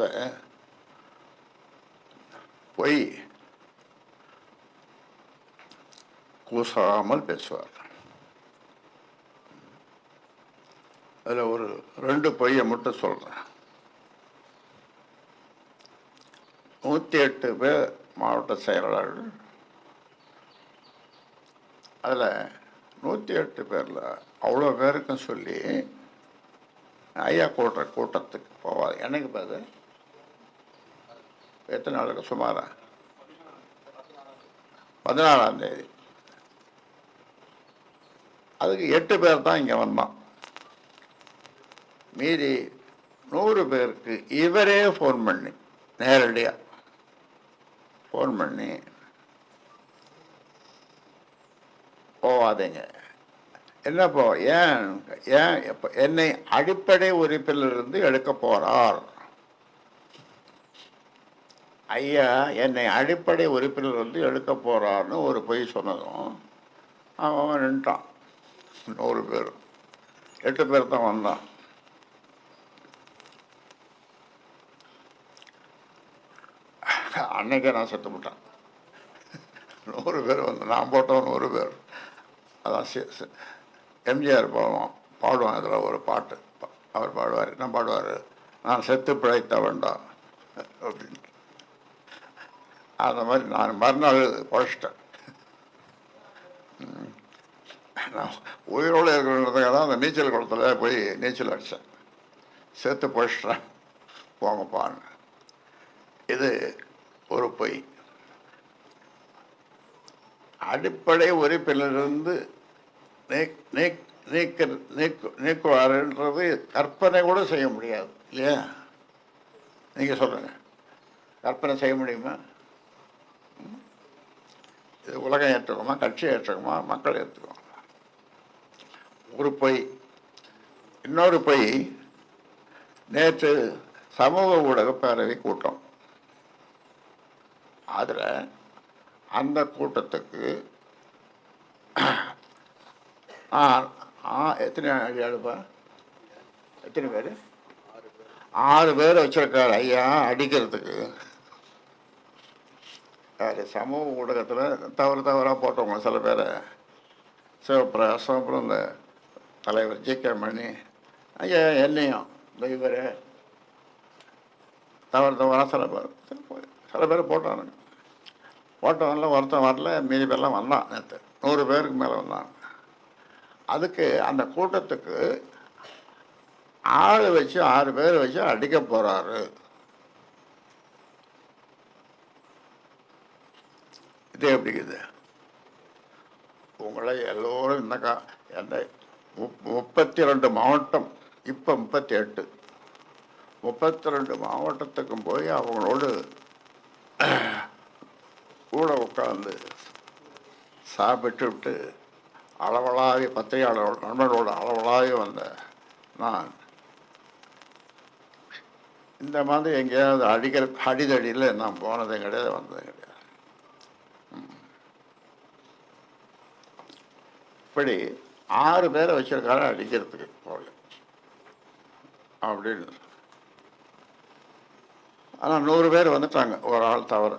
பேசுகிறத பொய். கூசாமல் பேசுவார். அதில் ஒரு ரெண்டு பொய்யை மட்டும் சொல்கிறேன் நூற்றி எட்டு பேர் மாவட்ட செயலாளர்கள். அதில் நூற்றி எட்டு பேரில் அவ்வளோ பேருக்கும் சொல்லி ஐயா கூட்டுற கூட்டத்துக்கு போவாது எனக்கு பதில் எத்தனை நாளுக்கு சுமாரா? பதினாலாம் தேதி. அதுக்கு எட்டு பேர் தான் இங்கே வந்தான் மீதி நூறு பேருக்கு இவரே ஃபோன் பண்ணி நேரடியாக ஃபோன் பண்ணி போவாதீங்க. என்னப்போ ஏன்? ஏன்? என்னை அடிப்படை உறுப்பிலிருந்து எடுக்க போகிறார் ஐயா என்னை அடிப்படை உறுப்பினர் வந்து எடுக்க போறார்னு ஒரு பொய் சொன்னதும் அவன் நின்ட்டான். நூறு பேர். எட்டு பேர் தான் வந்தான். அன்னைக்கே நான் செத்து விட்டேன் நூறு பேர் வந்து நான் போட்டவன் நூறு பேர். அதான் சி- எம்ஜிஆர் பாவம் பாடுவான் அதில் ஒரு பாட்டு. அவர் பாடுவார். என்ன பாடுவார்? நான் செத்து பிழைத்த வேண்டாம் அந்த மாதிரி நான் மறுநாள் குழைச்சிட்டேன் நான் உயிரோடு இருக்கிறதுக்காக தான் அந்த நீச்சல் குளத்துல போய் நீச்சல் அடித்தேன் சேர்த்து பிழைச்சிட்டேன். போங்கப்பான்னு. இது ஒரு பொய். அடிப்படை உறுப்பிலிருந்து நீக் நீக் நீக்க நீக்கு நீக்குவாருன்றது கற்பனை கூட செய்ய முடியாது. இல்லையா? நீங்கள் சொல்லுங்கள் கற்பனை செய்ய முடியுமா? உலகம் ஏற்றுக்குமா கட்சி ஏற்றுக்குமா மக்கள் ஏற்றுக்குமா ஒரு பொய் இன்னொரு பொய் நேற்று சமூக ஊடக பேரவை கூட்டம். அதில் அந்த கூட்டத்துக்கு ஆ ஆ எத்தனை அடியாளுப்பா எத்தனை பேர். ஆறு பேர் வச்சிருக்காரு ஐயா அடிக்கிறதுக்கு. அது சமூக ஊடகத்தில் தவறு தவறாக போட்டவங்க சில பேர். சிவபிரகாசம் அப்புறம் இந்த தலைவர் ஜி கே மணி ஐயா என்னையும் இந்த இவர். தவறு தவறாக சில பேர் சில பேர் போட்டானுங்க. போட்டவன்ல ஒருத்தன் வரல மீதி பேர்லாம் வந்தான் நேற்று நூறு பேருக்கு மேலே வந்தாங்க. அதுக்கு அந்த கூட்டத்துக்கு ஆள் வச்சு ஆறு பேர் வச்சு அடிக்க போகிறாரு தேவைப்படுகிறது உங்களை எல்லோரும் இந்த கா எந்த முப்- முப்பத்தி ரெண்டு மாவட்டம் இப்போ முப்பத்தி எட்டு முப்பத்தி ரெண்டு மாவட்டத்துக்கும் போய் அவங்களோடு கூட உட்காந்து சாப்பிட்டு விட்டு அளவலாவி பத்திரிகையாளரோட நண்பர்களோடு அளவலாவி வந்த நான் இந்த மாதிரி எங்கேயாவது அடிக்கிற அடிதடியில் நான் போனதும் கிடையாது வந்ததும் கிடையாது. இப்படி ஆறு பேரை வச்சிருக்காரு அடிக்கிறதுக்கு போகல அப்படின்னு. ஆனால் நூறு பேர் வந்துட்டாங்க. ஒரு ஆள் தவறு.